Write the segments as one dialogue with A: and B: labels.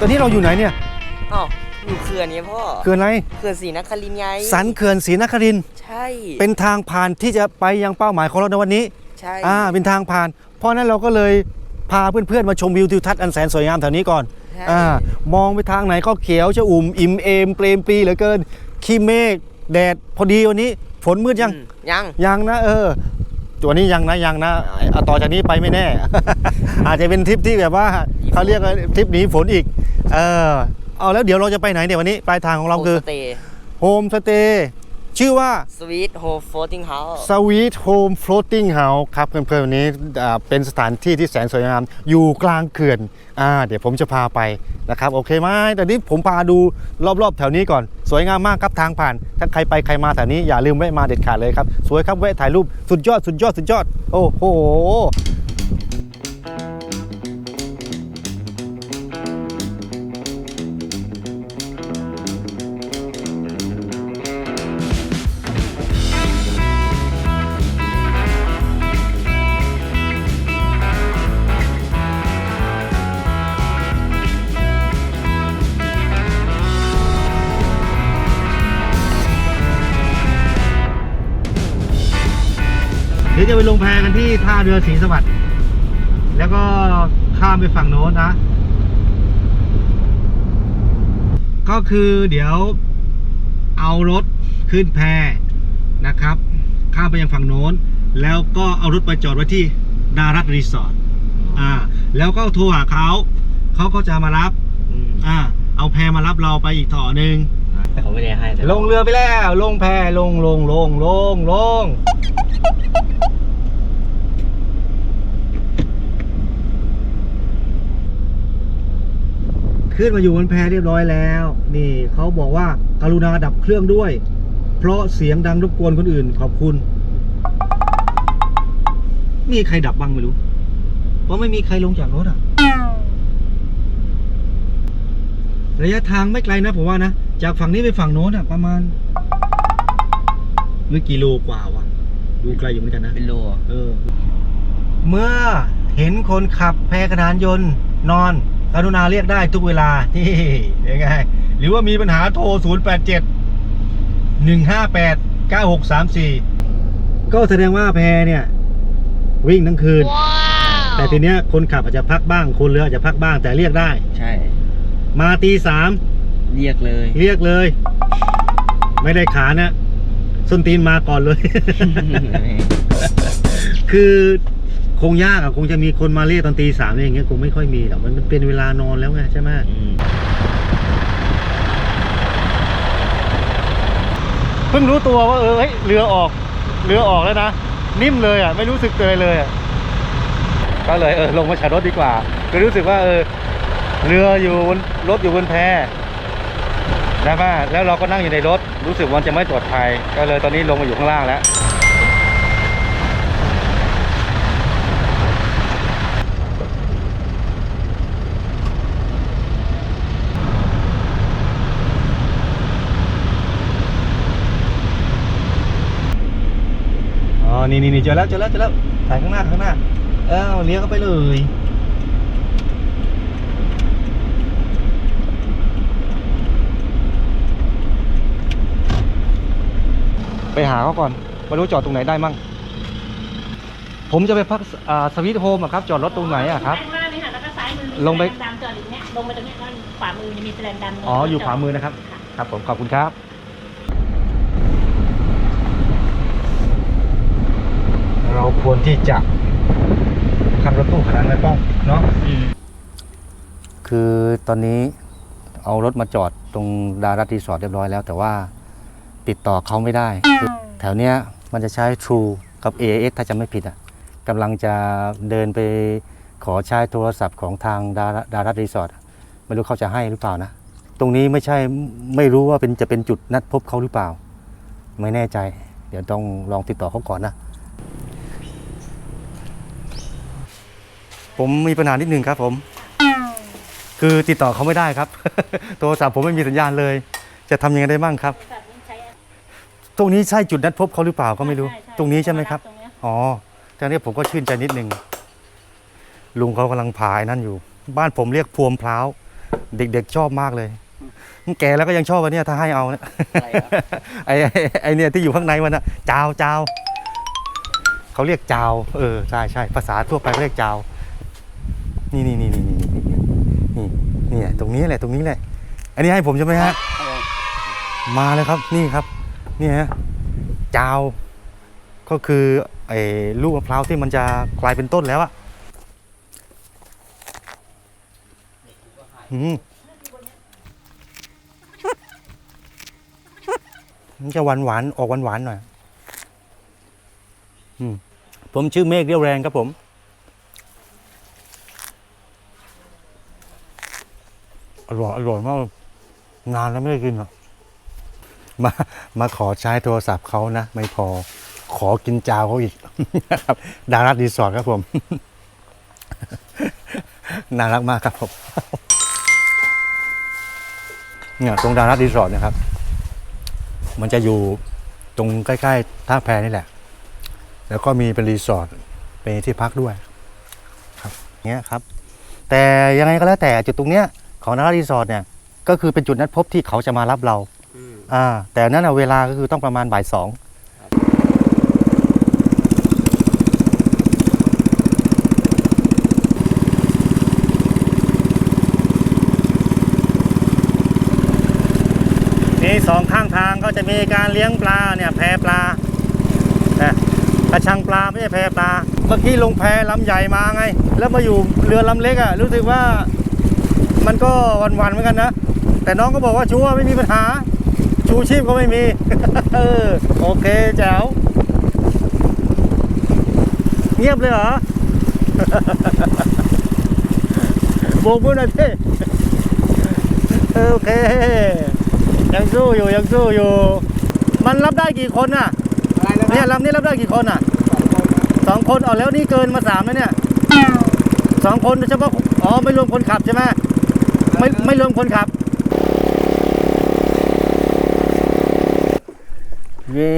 A: ตอนนี้เราอยู่ไหนเนี่ย
B: อ้าวอยู่เขื่อนนี้พ่อ
A: เขื่อนอะไร
B: เขื่อนศรีนครินทร์ไง
A: สันเขื่อนศรีนครินทร์
B: ใช่
A: เป็นทางผ่านที่จะไปยังเป้าหมายของเราในวันนี้
B: ใช่
A: อ่าเป็นทางผ่าน เพราะฉะนั้นเราก็เลยพาเพื่อนๆมาชมวิวทิวทัศน์อันแสนสวยงามแถวนี้ก่อน
B: ใช่
A: อ่ามองไปทางไหนก็เขียวชอุ่มอิ่มเอมเปรมปรีเหลือเกินขี้เมฆแดดพอดีวันนี้ฝนมืดยัง
B: อืมยัง
A: ยังนะเออ ตัวนี้ยังนะยังนะเอาต่อจากนี้ไปไม่แน่ อาจจะเป็นทริปที่แบบว่าเขาเรียกว่าทริปหนีฝนอีก เออเอาแล้วเดี๋ยวเราจะไปไหนเนี่ยวันนี้ปลายทางของเราคือ
B: สเตย์
A: โฮมสเตย์ ชื่อว่า
B: สวีทโฮมโฟลติ้งเฮาส์
A: Sweet Home Floating House ครับเพื่อนๆวันนี้อ่าเป็นสถานที่ที่แสนสวยงาม อยู่กลางเขื่อนอ่าเดี๋ยวผมจะพาไปนะครับโอเคไหมแต่นี้ผมพาดูรอบๆ แถวนี้ก่อน สวยงามมากครับทางผ่าน ถ้าใครไปใครมาแถวนี้อย่าลืมแวะมาเด็ดขาดเลยครับ สวยครับแวะถ่ายรูปสุดยอดสุดยอดสุดยอด โอ้โห ที่ท่าเรือศรีสวัสดิ์แล้วก็ข้ามไปฝั่งโน้นนะ ก็คือเดี๋ยวเอารถขึ้นแพนะครับ ข้ามไปยังฝั่งโน้น แล้วก็เอารถไปจอดไว้ที่ดารัตรีสอร์ทอ่า แล้วก็โทรหาเขาเขาก็จะมารับอ่า เอาแพมารับเราไปอีกต่อหนึ่ง
B: แต่เขาไม่ได้ให้แต่
A: ลงเรือไปแล้ว ลงแพลงลงลงลงลง ขึ้นมาอยู่บนแพเรียบร้อยแล้ว นี่เขาบอกว่าการุณาดับเครื่องด้วย เพราะเสียงดังรบกวนคนอื่น ขอบคุณ มีใครดับบ้างไม่รู้ เพราะไม่มีใครลงจากรถอะระยะทางไม่ไกลนะผมว่านะ จากฝั่งนี้ไปฝั่งโน้นอะประมาณไม่กี่โลกว่าวะดูไกลอยู่เหมือนกันนะ
B: เป็นโล
A: เออ เมื่อเห็นคนขับแพขนานยนต์นอน กรุณาเรียกได้ทุกเวลา นี่ยังไง หรือว่ามีปัญหาโทร 0 8 7 1 5 8 9 6 3 4 ก็แสดงว่าแพเนี่ย วิ่งทั้งคืน แต่ทีเนี้ยคนขับอาจจะพักบ้าง คนเรืออาจจะพักบ้างแต่เรียกได้
B: ใช่
A: มาตีสาม
B: เรียกเลย
A: เรียกเลย ไม่ได้ขานะส้นตีนมาก่อนเลย คือ คงยากอะคงจะมีคนมาเรียกตอนตีสามอะไรอย่างเงี้ยคงไม่ค่อยมีหรอกมันเป็นเวลานอนแล้วไงใช่ไหมเพิ่งรู้ตัวว่าเออเฮ้ยเรือออก เรือออกแล้วนะ นิ่มเลยอะ ไม่รู้สึกเลยเลยอะก็เลยเออลงมาจากรถดีกว่าก็รู้สึกว่าเออเรืออยู่บนรถอยู่บนแพใช่ปะแล้วเราก็นั่งอยู่ในรถรู้สึกว่าจะไม่ปลอดภัย ก็เลยตอนนี้ลงมาอยู่ข้างล่างแล้ว นี่นี่นี่เจอแล้วเจอแล้วเจอแล้วถ่ายข้างหน้าข้างหน้า เอ้าเลี้ยวเข้าไปเลยไปหาเขาก่อนไม่รู้จอดตรงไหนได้มั่ง ผมจะไปพักอ่าสวิตโฮมอะครับ จอดรถตรงไหนอะครับ
C: ข้างล่างนี่ค่ะแล้วก็ซ้ายมือมี
A: ลงไป
C: แสดงดำจอดอยู่เนี่ยลงไปตรงเนี้ยแล้วขวามือจะมีแสดงดำ
A: อ๋อ อยู่ขวามือนะครับ
C: ค่ะ
A: ครับผม ขอบคุณครับ เราควรที่จะขับรถตู้ขนาดไหนป้องเนาะคือตอนนี้เอารถมาจอดตรงดารัตรีสอร์ทเรียบร้อยแล้ว แต่ว่าติดต่อเขาไม่ได้คือแถวเนี้ยมันจะใช้ True กับ AIS ถ้าจำไม่ผิดอะกำลังจะเดินไปขอใช้โทรศัพท์ของทางดาราดารัตรีสอร์ทไม่รู้เขาจะให้หรือเปล่านะ ตรงนี้ไม่ใช่ไม่รู้ว่าเป็นจะเป็นจุดนัดพบเขาหรือเปล่า ไม่แน่ใจ เดี๋ยวต้องลองติดต่อเขาก่อนนะ ผมมีปัญหานิดนึงครับผม คือติดต่อเขาไม่ได้ครับ โทรศัพท์ผมไม่มีสัญญาณเลย จะทำยังไงได้บ้างครับ
C: แบบนี้ใช้
A: ตรงนี้ใช่จุดนัดพบเขาหรือเปล่าก็ไม่รู้
C: ใช่ใช่
A: ตรงนี้ใช่ไหมครับ
C: ตงเนี้ย
A: อ๋อแต่นี้ผมก็ชื่นใจนิดนึง ลุงเขากำลังพายนั่นอยู่ บ้านผมเรียกพวมพร้าว เด็กๆชอบมากเลยมันแก่แล้วก็ยังชอบอันเนี้ยถ้าให้เอาเนี่ย
B: อะไรครับ
A: ไอ้ไอ้ไอ้เนี่ยที่อยู่ข้างในมันอะจาวจาวเขาเรียกจาว เออ ใช่ใช่ภาษาทั่วไปเขาเรียกจาว ตรงนี้แหละตรงนี้แหละ อันนี้ให้ผมใช่ไหมฮะ มาเลยครับนี่ครับ นี่ฮะจาว ก็คือไอ้ลูกมะพร้าวที่มันจะกลายเป็นต้นแล้วอะอืมมันจะหวานหวานออกหวานหวานหน่อย อืม ผมชื่อเมฆเรียวแรงครับผม อร่อยอร่อยมากนานแล้วไม่ได้กินอะมามาขอใช้โทรศัพท์เขานะ ไม่พอขอกินจาวเขาอีกนะครับดารัตรีสอร์ทครับผม น่ารักมากครับผมเนี่ยตรงดารัตรีสอร์ทนะครับ มันจะอยู่ตรงใกล้ๆท่าแพนี่แหละ แล้วก็มีเป็นรีสอร์ทเป็นที่พักด้วย ครับเงี้ยครับ แต่ยังไงก็แล้วแต่จุดตรงเนี้ย ของดารัตรีสอร์ทเนี่ยก็คือเป็นจุดนัดพบที่เขาจะมารับเรา
B: อืม
A: อ่าแต่นั่นนะเวลาก็คือต้องประมาณบ่ายสองนี่สองข้างทางก็จะมีการเลี้ยงปลาเนี่ยแพปลานะกระชังปลาไม่ใช่แพปลา เมื่อกี้ลงแพลำใหญ่มาไง แล้วมาอยู่เรือลำเล็กอะ่ะรู้สึกว่า มันก็วันๆเหมือนกันนะ แต่น้องก็บอกว่าชัวร์ไม่มีปัญหา ชูชีพก็ไม่มีเออโอเคแจ๋วเงียบเลยเหรอโบกมือหน่อยพี่เออโอเค ยังสู้อยู่ยังสู้อยู่ มันรับได้กี่คนน่ะ
B: อะไรนะ
A: เนี่ยลำนี้รับได้กี่คนน่ะสองคนเอาแล้วนี่เกินมาสามแล้วเนี่ยสองคนเฉพาะอ๋อไม่รวมคนขับใช่ไหม ไม่ไม่รวมคนขับ เย้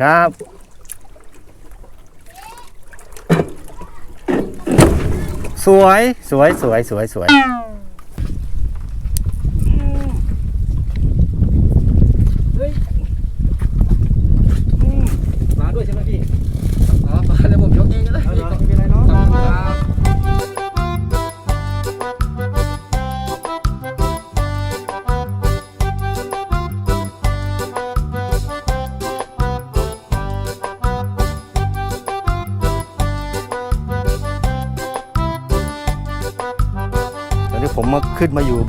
A: ครับสวย สวย สวย สวย สวย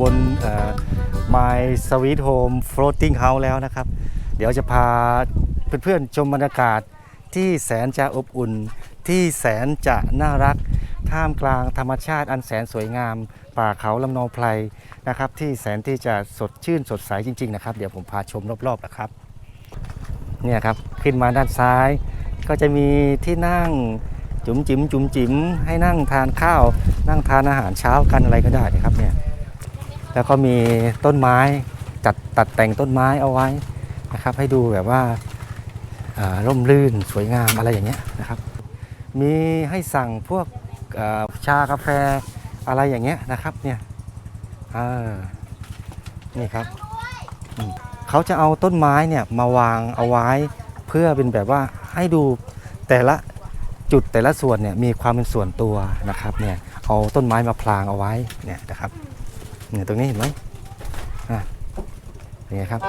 B: บ
A: น My Sweet Home Floating House แล้วนะครับ เดี๋ยวจะพาเพื่อนๆชมบรรยากาศที่แสนจะอบอุ่น ที่แสนจะน่ารัก ท่ามกลางธรรมชาติอันแสนสวยงาม ป่าเขาลำนองไพรนะครับ ที่แสนที่จะสดชื่นสดใสจริง ๆ นะครับ เดี๋ยวผมพาชมรอบๆนะครับเนี่ยครับขึ้นมาด้านซ้าย ก็จะมีที่นั่งจุ๋มจิ๋มจุ๋มจิ๋มให้นั่งทานข้าว นั่งทานอาหารเช้ากันอะไรก็ได้นะครับเนี่ย แล้วก็มีต้นไม้จัดตัดแต่งต้นไม้เอาไว้นะครับ ให้ดูแบบว่าร่มรื่นสวยงามอะไรอย่างเงี้ยนะครับ มีให้สั่งพวกชากาแฟอะไรอย่างเงี้ยนะครับเนี่ยนี่ครับเขาจะเอาต้นไม้เนี่ยมาวางเอาไว้เพื่อเป็นแบบว่าให้ดูแต่ละจุดแต่ละส่วนเนี่ยมีความเป็นส่วนตัวนะครับเนี่ยเอาต้นไม้มาพลางเอาไว้เนี่ยนะครับ เนี่ยตรงนี้เห็นไหมอะเป็นไงครับ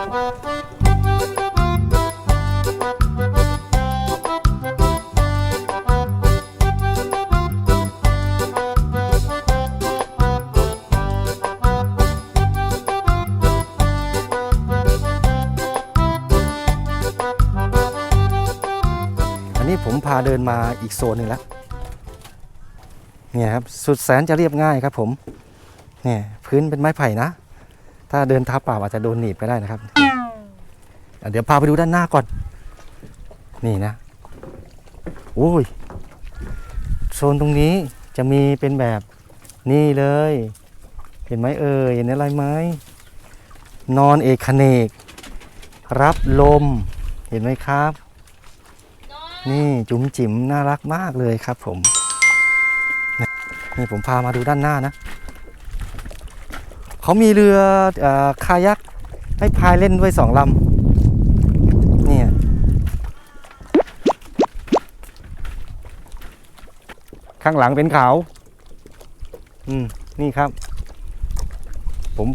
A: อันนี้ผมพาเดินมาอีกโซนหนึ่งแล้วเนี่ยครับ สุดแสนจะเรียบง่ายครับผม เนี่ย พื้นเป็นไม้ไผ่นะ ถ้าเดินเท้าเปล่าอาจจะโดนหนีบก็ได้นะครับ เดี๋ยวพาไปดูด้านหน้าก่อน นี่นะโอ้ยโซนตรงนี้จะมีเป็นแบบนี่เลย เห็นไหมเอ่ยเห็นอะไรไหมนอนเอกเนก รับลมเห็นไหมครับ นี่จุ๋มจิ๋มน่ารักมากเลยครับผม นี่ผมพามาดูด้านหน้านะ เขามีเรืออคายักให้พายเล่นด้วยสองลำเนี่ยข้างหลังเป็นเขาอืม นี่ครับ ผม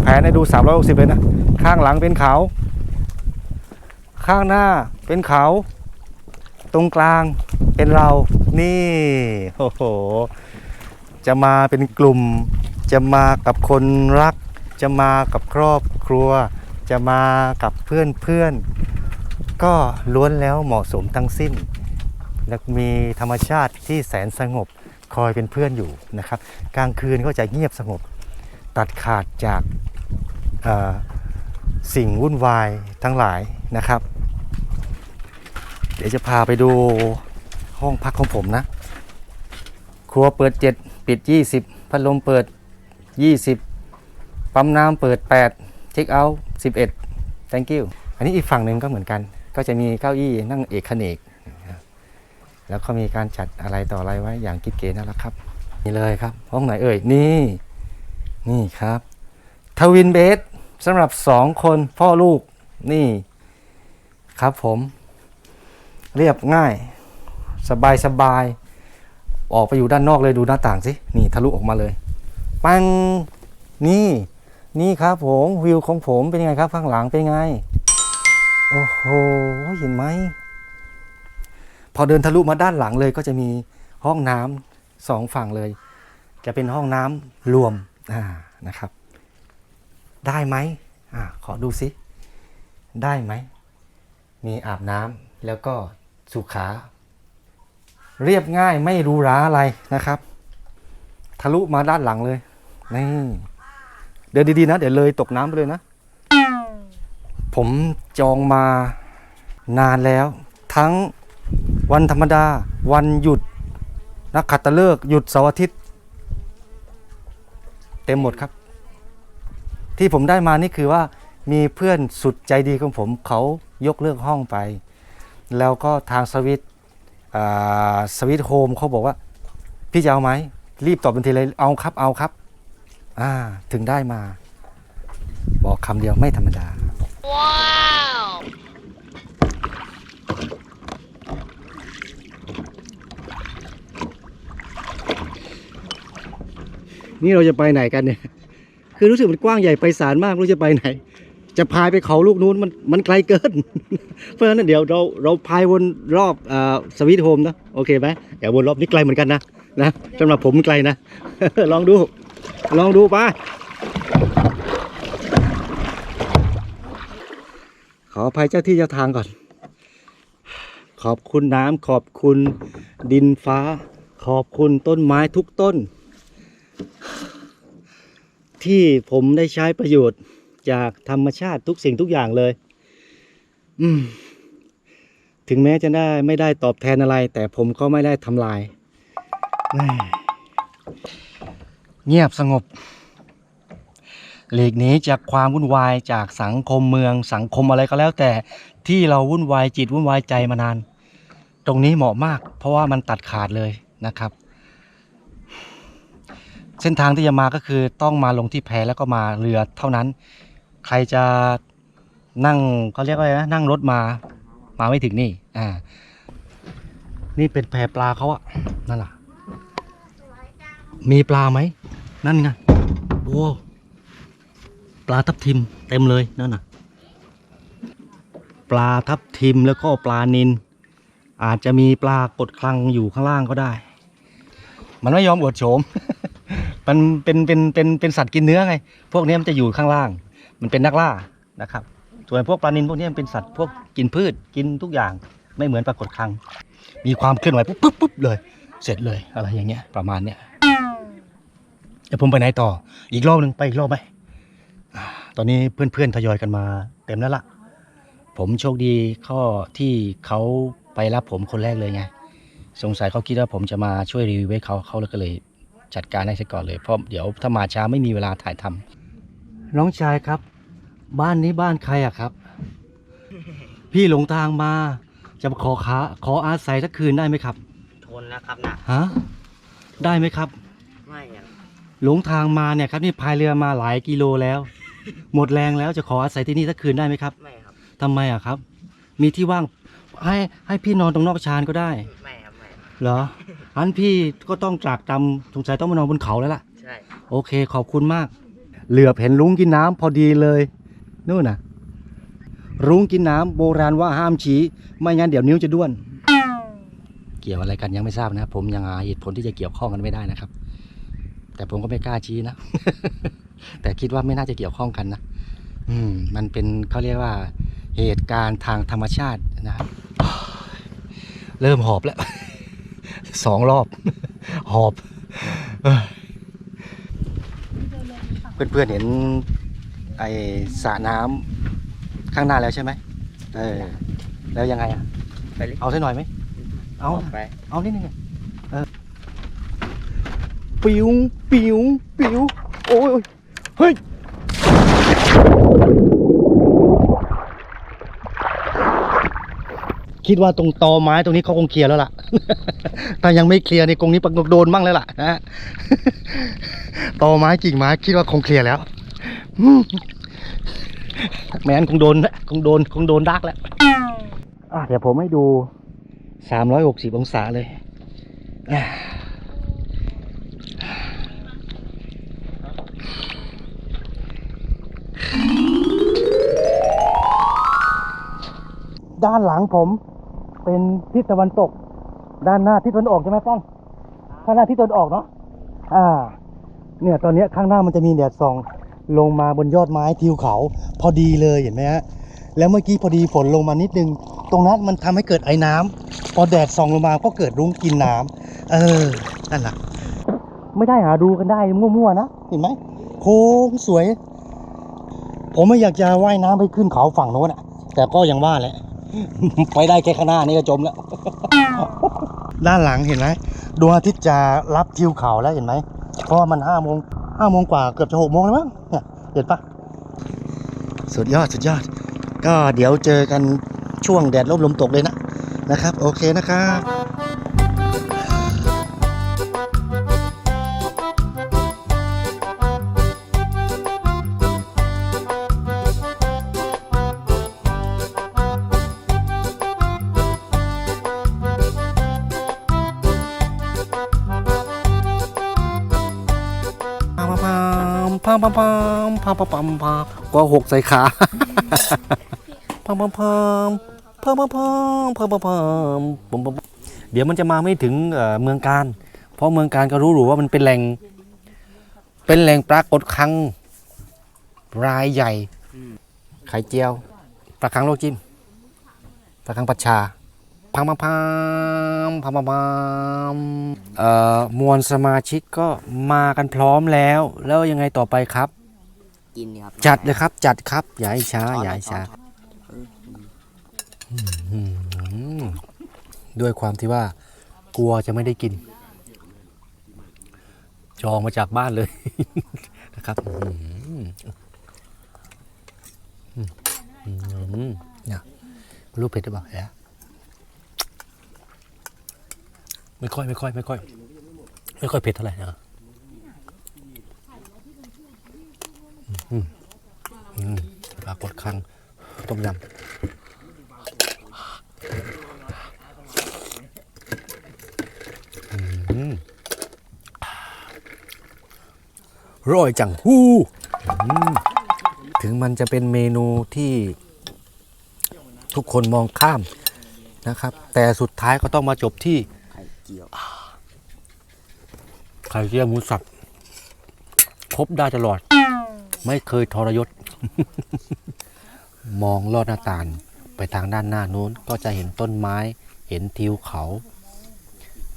A: แผนให้ดู 360 เลยนะ ข้างหลังเป็นเขาข้างหน้าเป็นเขาตรงกลางเป็นเรา นี่ โอ้โห จะมาเป็นกลุ่ม จะมากับคนรัก จะมากับครอบครัว จะมากับเพื่อนเพื่อนๆก็ล้วนแล้วเหมาะสมทั้งสิ้น และมีธรรมชาติที่แสนสงบคอยเป็นเพื่อนอยู่นะครับ กลางคืนก็จะเงียบสงบ ตัดขาดจากสิ่งวุ่นวายทั้งหลายนะครับ เดี๋ยวจะพาไปดูห้องพักของผมนะ ครัวเปิด 7 ปิด 20 พัดลมเปิด 20 ปั๊มน้ำเปิด 8 เช็คเอาท์11 thank you อันนี้อีกฝั่งหนึ่งก็เหมือนกัน ก็จะมีเก้าอี้นั่งเอกเนก แล้วก็มีการจัดอะไรต่ออะไรไว้อย่างกิ๊เก๋น่ารักครับ นี่เลยครับ ห้องไหนเอ่ย นี่ นี่ครับ ทวินเบดสำหรับสองคนพ่อลูก นี่ ครับผม เรียบง่าย สบายสบาย ออกไปอยู่ด้านนอกเลยดูหน้าต่างสิ นี่ทะลุออกมาเลย ปังนี่นี่ครับผมวิวของผมเป็นยังไงครับข้างหลังเป็นไง โอ้โหเห็นไหม พอเดินทะลุมาด้านหลังเลยก็จะมีห้องน้ำสองฝั่งเลย จะเป็นห้องน้ำรวมอ่านะครับ ได้ไหมอ่าขอดูสิ ได้ไหม มีอาบน้ำแล้วก็สุขา เรียบง่ายไม่หรูหราอะไรนะครับ ทะลุมาด้านหลังเลย นี่เดินดีๆนะ เดี๋ยวเลยตกน้ำไปเลยนะ ผมจองมานานแล้ว ทั้งวันธรรมดา วันหยุด นักขัตฤกษ์หยุดเสาร์อาทิตย์ เต็มหมดครับ ที่ผมได้มานี่คือว่ามีเพื่อนสุดใจดีของผมเขายกเลิกห้องไป แล้วก็ทางสวิตสวิตโฮมเขาบอกว่า พี่จะเอาไหม รีบตอบทันทีเลยเอาครับเอาครับ อ่า ถึงได้มา บอกคำเดียวไม่ธรรมดา ว้าวนี่เราจะไปไหนกันเนี่ย คือรู้สึกมันกว้างใหญ่ไพศาลมากรู้จะไปไหน จะพายไปเขาลูกนู้นมันมันไกลเกิน เพราะฉะนั้นเดี๋ยวเราเราพายวนรอบอสวิตโฮมนะ โอเคไหมเดี๋ยววนรอบนี้ไกลเหมือนกันนะนะสำหรับผมไกลนะ ลองดู ลองดูไปขออภัยเจ้าที่เจ้าทางก่อน ขอบคุณน้ำขอบคุณดินฟ้า ขอบคุณต้นไม้ทุกต้น ที่ผมได้ใช้ประโยชน์จากธรรมชาติทุกสิ่งทุกอย่างเลย อืม ถึงแม้จะได้ไม่ได้ตอบแทนอะไร แต่ผมก็ไม่ได้ทำลายแม่ เงียบสงบ หลีกหนีจากความวุ่นวายจากสังคมเมืองสังคมอะไรก็แล้วแต่ที่เราวุ่นวายจิตวุ่นวายใจมานาน ตรงนี้เหมาะมาก เพราะว่ามันตัดขาดเลยนะครับ เส้นทางที่จะมาก็คือต้องมาลงที่แพแล้วก็มาเรือเท่านั้น ใครจะนั่งเขาเรียกว่าอะไรนะนั่งรถมามาไม่ถึงนี่อ่านี่เป็นแพปลาเขาอะนั่นแหละ มีปลาไหม นั่นไงโอ้ปลาทับทิมเต็มเลยนั่นน่ะ ปลาทับทิมแล้วก็ปลานิน อาจจะมีปลากดคลังอยู่ข้างล่างก็ได้ มันไม่ยอมอวดโฉม มันเป็นเป็นเป็นเป็นสัตว์กินเนื้อไง พวกนี้มันจะอยู่ข้างล่าง มันเป็นนักล่านะครับส่วนพวกปลานินพวกนี้มันเป็นสัตว์พวกกินพืชกินทุกอย่างไม่เหมือนปลากดคลัง มีความเคลื่อนไหวปุ๊บปุ๊บปุ๊บเลย เสร็จเลยอะไรอย่างเงี้ยประมาณเนี้ยเดี๋ยวผมไปไหนต่อ อีกรอบหนึ่งไปอีกรอบไหมอ่าตอนนี้เพื่อนๆทยอยกันมาเต็มแล้วล่ะ ผมโชคดีข้อที่เขาไปรับผมคนแรกเลยไง สงสัยเขาคิดว่าผมจะมาช่วยรีวิวให้เขาเขาเลยก็เลยจัดการให้ซะก่อนเลย เพราะเดี๋ยวถ้ามาช้าไม่มีเวลาถ่ายทำน้องชายครับ บ้านนี้บ้านใครอะครับ พี่หลงทางมา จะขอขาขออาศัยสักคืนได้ไหมครับ
B: ทนแล้วครับนะ
A: ฮะได้ไหมครับ
B: ไม่อะ
A: หลงทางมาเนี่ยครับนี่พายเรือมาหลายกิโลแล้ว หมดแรงแล้วจะขออาศัยที่นี่สักคืนได้ไหมครับ
B: ไม่ครับ
A: ทำไมอะครับ มีที่ว่างให้ให้พี่นอนตรงนอกชานก็ได้
B: ไม่ครับไม่ครับ
A: เหรออันพี่ก็ต้องจากตำสงสัยต้องมานอนบนเขาแล้วล่ะ
B: ใช่
A: โอเคขอบคุณมาก เหลือบเห็นลุงกินน้ำพอดีเลยนู่นน่ะรุ้งกินน้ำโบราณว่าห้ามชี้ ไม่งั้นเดี๋ยวนิ้วจะด้วน เกี่ยวอะไรกันยังไม่ทราบนะผมยังหาเหตุผลที่จะเกี่ยวข้องกันไม่ได้นะครับ แต่ผมก็ไม่กล้าชี้นะ แต่คิดว่าไม่น่าจะเกี่ยวข้องกันนะอืม มันเป็นเขาเรียกว่า เหตุการณ์ทางธรรมชาตินะครับเริ่มหอบแล้วสองรอบ หอบเพื่อนๆเห็นไอสระน้ำข้างหน้าแล้วใช่ไหมเออ แล้วยังไงอะ
B: ไปเลย
A: เอาสักหน่อยไหม เอา
B: กไป
A: เอานิดนึงอะเออ ปิวปิวปิวโอ้ยโอ้ยเฮ้ยคิดว่าตรงตอไม้ตรงนี้เขาคงเคลียร์แล้วล่ะ ถ้ายังไม่เคลียร์ในี่คงนี้ปักโดนมั่งแล้วล่ะนะตอไม้กิ่งไม้คิดว่าคงเคลียร์แล้วแมนคงโดนคงโดนคงโดนดักแล้วอะเดี๋ยวผมให้ดูสามร้อยหกสิบองศาเลย ด้านหลังผม เป็นทิศตะวันตก ด้านหน้าทิศตะวันออกใช่ไหมป้องข้างหน้าทิศตะวันออกเนาะอ่า เนี่ยตอนนี้ข้างหน้ามันจะมีแดดส่องลงมาบนยอดไม้ทิวเขา พอดีเลยเห็นไหมฮะแล้วเมื่อกี้พอดีฝนลงมานิดนึง ตรงนั้นมันทำให้เกิดไอ้น้ำพอแดดส่องลงมาก็เกิดรุ้งกินน้ำเออนั่นแหละไม่ได้หาดูกันได้มั่วๆนะเห็นไหมโค้งสวย ผมไม่อยากจะว่ายน้ำไปขึ้นเขาฝั่งโน้นอะแต่ก็ยังว่าแหละ ไปได้แค่ข้างหน้านี่ก็จมแล้ว ด้านหลังเห็นไหมดวงอาทิตย์จะรับทิวเขาแล้วเห็นไหมเพราะมันห้าโมงห้าโมงกว่าเกือบจะหกโมงแล้วมั้งเนี่ยเห็นปะสุดยอดสุดยอด ก็เดี๋ยวเจอกันช่วงแดดร่มลมตกเลยนะนะครับ โอเคนะครับามพามพามพามพามพามพามก็หกใส่ขาพามพามพามพามพามพามพามพามพามผมผมเดี๋ยวมันจะมาไม่ถึงเมืองการ เพราะเมืองการก็รู้หรูว่ามันเป็นแหล่ง เป็นแหล่งปรากฏครั้งรายใหญ่ไข่เจียวปลาคังโลกจิ้มปลาคังปัชชา พังพังพังพังพังพังเอ่อมวลสมาชิกก็มากันพร้อมแล้ว แล้วยังไงต่อไปครับ
B: กินครับ
A: จัดเลยครับ จัดครับอย่าให้ช้าอย่าให้ช้าอืมด้วยความที่ว่ากลัวจะไม่ได้กิน จองมาจากบ้านเลยนะครับอืมอืมอืมเนี่ยรู้เผ็ดหรือเปล่าแอะ ไม่ค่อยไม่ค่อยไม่ค่อย ไม่ค่อยเผ็ดเท่าไหร่นะอืมอืมปลากดคังต้มยำร่อยจังฮู้ถึงมันจะเป็นเมนูที่ทุกคนมองข้ามนะครับ แต่สุดท้ายก็ต้องมาจบที่
B: จียว
A: ไข่เจียวหมูสับครบได้ตลอด ไม่เคยทรยศ มองลอดหน้าต่างไปทางด้านหน้านู้นก็จะเห็นต้นไม้ เห็นทิวเขา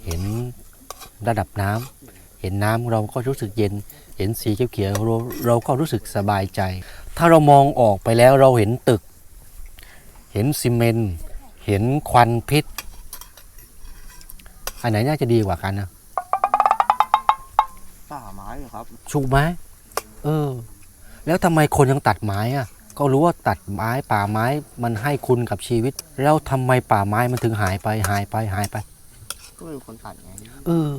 A: เห็นระดับน้ำเห็นน้ำเราก็รู้สึกเย็น เห็นสีเขียวๆเราเราก็รู้สึกสบายใจ ถ้าเรามองออกไปแล้วเราเห็นตึก เห็นซีเมนต์เห็นควันพิษ อันไหนน่าจะดีกว่ากันนะ
B: ป่าไม้เหรอครับ
A: ถูกไหมเออ แล้วทำไมคนยังตัดไม้อะ ก็รู้ว่าตัดไม้ป่าไม้มันให้คุณกับชีวิต แล้วทำไมป่าไม้มันถึงหายไปหายไปหายไป
B: ก็เป็นคนตัดไง
A: เออ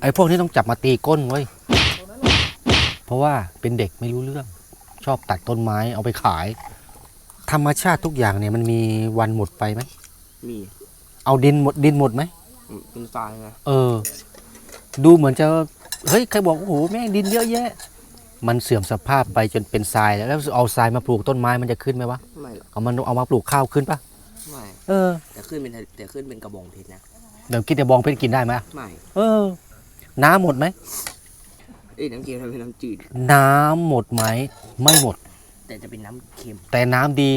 A: ไอ้พวกนี้ต้องจับมาตีก้นไว้ยเพราะว่าเป็นเด็กไม่รู้เรื่อง ชอบตัดต้นไม้เอาไปขาย ธรรมชาติทุกอย่างเนี่ยมันมีวันหมดไปไหม
B: มี
A: เอาดินหมดดินหมดไหม
B: อืมเป็นทรายไง
A: เออ ดูเหมือนจะเฮ้ยใครบอกโอ้โหแม่งดินเยอะแยะ มันเสื่อมสภาพไปจนเป็นทรายแล้วแล้วเอาทรายมาปลูกต้นไม้มันจะขึ้นไหมวะ
B: ไม่หรอก
A: เอามันเอามาปลูกข้าวขึ้นปะ
B: ไม่
A: เออ
B: แต่ขึ้นเป็นแต่ขึ้นเป็นกระบองเพชรนะ
A: เดี๋ยวกินแต่บองเพชรกินได้ไหม
B: ไม่
A: เออ น้ำหมดไหม
B: เอ้ยน้ำเค็มทำเป็นน้ำจืด
A: น้ำหมดไหมไม่หมด
B: แต่จะเป็นน้ำเค็ม
A: แต่น้ำดี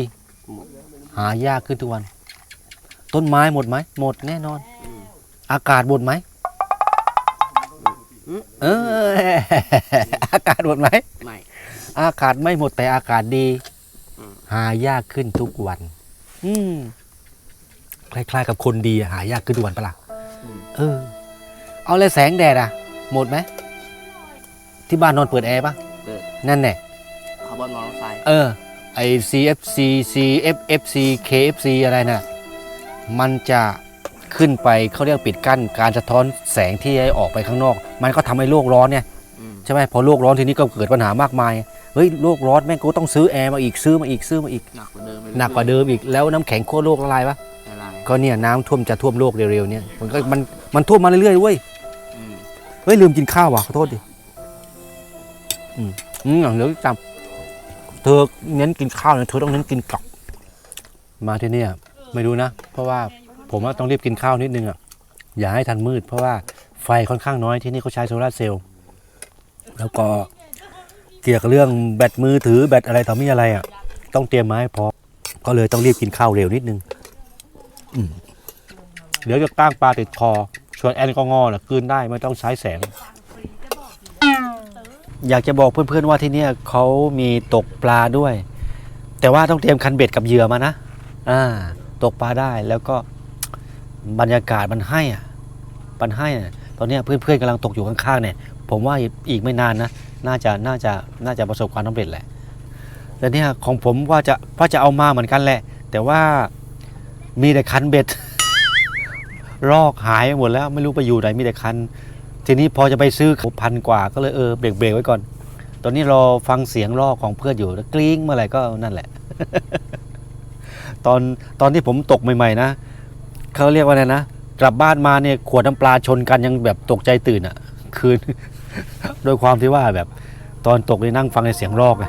B: หมด
A: หายากขึ้นทุกวัน ต้นไม้หมดไหมหมดแน่นอน
B: อืม
A: อากาศหมดไหม
B: อืม
A: เอออากาศหมดไหม
B: ไม่
A: อากาศไม่หมดแต่อากาศดี
B: อืม
A: หายากขึ้นทุกวัน อืมคล้ายๆกับคนดีอะหายากขึ้นทุกวันปะล่ะ
B: อืม
A: เออ เอาเลยแสงแดดอะหมดไหมที่บ้านนอนเปิดแอร์ปะ
B: เปิด
A: นั่นแน่
B: คาร์บอนมอนอกไซด์
A: เออไอ CFC CFFC KFC อะไรน่ะ มันจะขึ้นไปเขาเรียกปิดกั้น การสะท้อนแสงที่ให้ออกไปข้างนอก มันก็ทำให้โลกร้อนเนี่ย
B: อืม
A: ใช่ไหมพอโลกร้อนทีนี้ก็เกิดปัญหามากมายเฮ้ยโลกร้อนแม่งก็ต้องซื้อแอร์มาอีกซื้อมาอีกซื้อมาอีก
B: หนักกว่าเดิมไป
A: หนักกว่าเดิมอีกแล้วน้ำแข็งขั้วโลกละลายปะ
B: ละลาย
A: ก็เนี่ยน้ำท่วมจะท่วมโลกเร็วๆเนี่ยมันก็มันมันท่วมมาเรื่อยๆเว้ย
B: อืม
A: เฮ้ยลืมกินข้าวว่ะขอโทษดิอืมอืมเดี๋ยวจำเธอเน้นกินข้าวเนี่ยเธอต้องเน้นกินกลับมาที่เนี่ย ไม่รู้นะ เพราะว่าผมว่าต้องรีบกินข้าวนิดนึงอะอย่าให้ทันมืด เพราะว่าไฟค่อนข้างน้อยที่นี่เขาใช้โซลาร์เซลล์แล้วก็เกี่ยวกับเรื่องแบตมือถือแบตอะไรต่อมีอะไรอะ ต้องเตรียมมาให้พร้อมก็เลยต้องรีบกินข้าวเร็วนิดนึงเดี๋ยวจะก้างปลาติดคอชวนแอลกอฮอน่ะกลืนได้ไม่ต้องใช้แสง อยากจะบอกเพื่อนๆว่าที่เนี่ยเขามีตกปลาด้วย แต่ว่าต้องเตรียมคันเบ็ดกับเหยื่อมานะ อ่า ตกปลาได้แล้วก็บรรยากาศมันให้อะมันให้อะตอนนี้เพื่อนๆกำลังตกอยู่ข้างๆเนี่ย ผมว่าอีกไม่นานนะน่าจะน่าจะน่าจะประสบความสำเร็จแหละแล้วเนี่ยของผมว่าจะว่าจะเอามาเหมือนกันแหละ แต่ว่ามีแต่คันเบ็ดรอกหายไปหมดแล้วไม่รู้ไปอยู่ไหนมีแต่คัน ทีนี้พอจะไปซื้อพันกว่าก็เลยเออเบรกเบรกไว้ก่อน ตอนนี้รอฟังเสียงลอกของเพื่อนอยู่แล้วกลิ้งเมื่อไหร่ก็นั่นแหละ ตอนตอนที่ผมตกใหม่ๆนะเขาเรียกว่าอะไรนะกลับบ้านมาเนี่ยขวดน้ำปลาชนกันยังแบบตกใจตื่นอะ่ะ คืน โดยความที่ว่าแบบตอนตกนี่นั่งฟังในเสียงลอกไง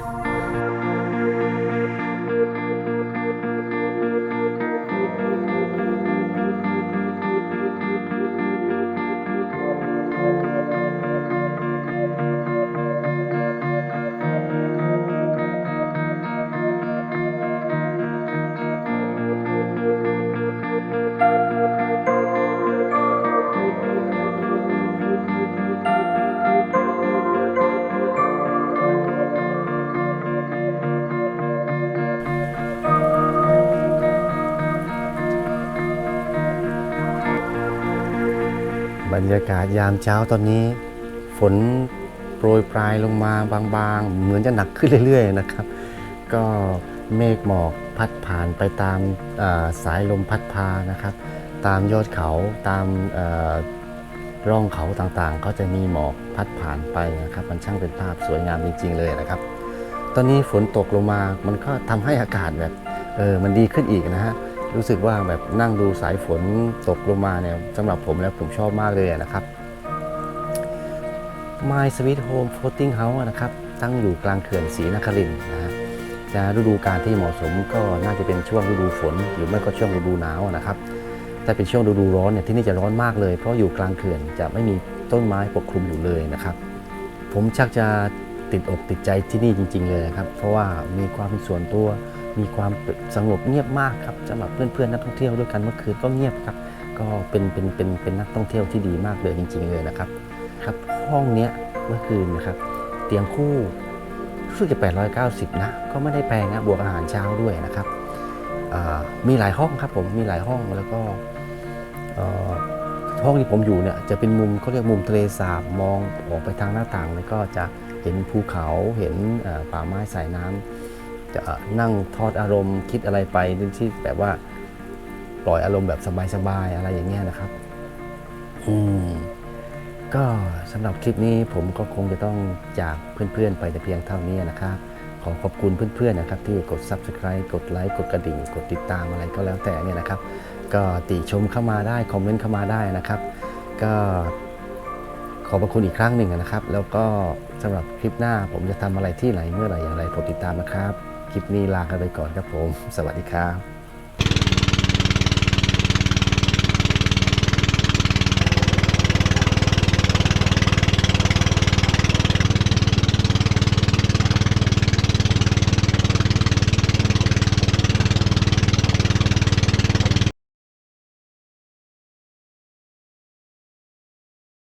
A: รรยากาศยามเช้าตอนนี้ ฝนโปรยปลายลงมาบางๆ เหมือนจะหนักขึ้นเรื่อยๆนะครับ ก็เมฆหมอกพัดผ่านไปตามสายลมพัดพานะครับ ตามยอดเขาตามร่องเขาต่างๆ ก็จะมีหมอกพัดผ่านไปนะครับ มันช่างเป็นภาพสวยงามจริง ๆ เลยนะครับ ตอนนี้ฝนตกลงมามันก็ทำให้อากาศแบบเออมันดีขึ้นอีกนะฮะ รู้สึกว่าแบบนั่งดูสายฝนตกลงมาเนี่ยสำหรับผมแล้วผมชอบมากเลยนะครับ My Sweet Home Floating House นะครับ ตั้งอยู่กลางเขื่อนศรีนครินทร์นะฮะจะฤดูการที่เหมาะสมก็น่าจะเป็นช่วงฤดูฝน หรือไม่ก็ช่วงฤดูหนาวนะครับถ้าเป็นช่วงฤดูร้อนเนี่ยที่นี่จะร้อนมากเลย เพราะอยู่กลางเขื่อนจะไม่มีต้นไม้ปกคลุมอยู่เลยนะครับ ผมชักจะติดอกติดใจที่นี่จริง ๆ เลยครับ เพราะว่ามีความเป็นส่วนตัว มีความสงบเงียบมากครับสำหรับเพื่อนๆนักท่องเที่ยวด้วยกันเมื่อคืนก็เงียบครับ ก็เป็นเป็นเป็นเป็นนักท่องเที่ยวที่ดีมากเลยจริง ๆเลยนะครับครับห้องเนี้ยเมื่อคืนนะครับ เตียงคู่รู้สึกจะ890 นะ ก็ไม่ได้แพงนะบวกอาหารเช้าด้วยนะครับมีหลายห้องครับผมมีหลายห้องแล้วก็ห้องที่ผมอยู่เนี่ยจะเป็นมุมเขาเรียกมุมทะเลสาบมองออกไปทางหน้าต่างเนี่ยก็จะเห็นภูเขาเห็นป่าไม้สายน้ำ จะนั่งทอดอารมณ์คิดอะไรไปที่แบบว่าปล่อยอารมณ์แบบสบายๆอะไรอย่างเงี้ยนะครับ อืมก็สำหรับคลิปนี้ผมก็คงจะต้องจากเพื่อนๆ ไปแต่เพียงเท่านี้นะครับขอขอบคุณเพื่อนๆนะครับ ที่กด Subscribe กดไลค์กดกระดิ่ง กดติดตามอะไรก็แล้วแต่เนี่ยนะครับ ก็ติชมเข้ามาได้ คอมเมนต์เข้ามาได้นะครับ ก็ขอบพระคุณอีกครั้งหนึ่งนะครับ แล้วก็สำหรับคลิปหน้าผมจะทำอะไรที่ไหนเมื่อไหร่อย่างไรโปรดติดตามนะครับ คลิปนี้ลากันไปก่อนครับผม สวัสดีครับ